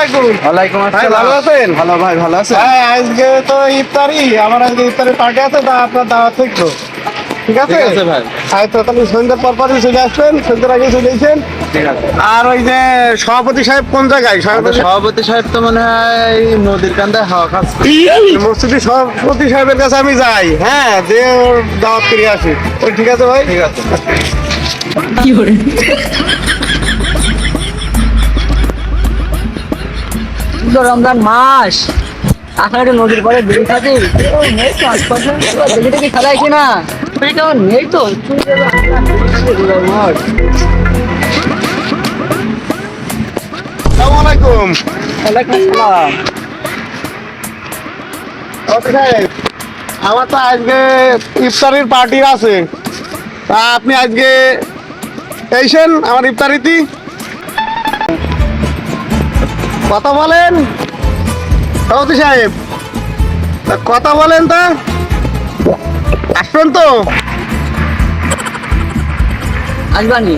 আলাইকুম ওয়ালাইকুম ভাই ভালো আছেন? ভালো ভাই ভালো আছেন? হ্যাঁ আজকে তো ইফতারি। আমার আজকে ইফতারি পার্টি আছে তা আপনার দাওয়াত ঠিক আছে? ঠিক আছে ভাই। হ্যাঁ তো তাহলে সন্ধ্যার পর পরই চলে আসবেন সন্ধ্যার আগে চলে এসেছেন। ঠিক আছে। আর ওই যে সভাপতি সাহেব কোন জায়গায়? আমাদের সভাপতি সভাপতি সাহেব তো মনে হয় নদীর কান্দায় হাওয়া খাচ্ছে। সভাপতি সাহেবের কাছে আমি যাই। হ্যাঁ যে ওর দাওয়াত করে আসি। ওই ঠিক আছে ভাই? ঠিক আছে। তো রমজান মাস। এখন একটু নদীর পরে বেরিয়ে থাকি দেখে দেখে খেলা কি না এটা নেই তো? আলাইকুম। ওয়ালাইকুম আসসালাম। আমার তো আজকে ইফতারির পার্টি আছে। তা আপনি আজকে এইছেন আমার ইফতারিতে? কথা বলেন। সভাপতি সাহেব কথা বলেন তা। আসবেন তো? আসবানি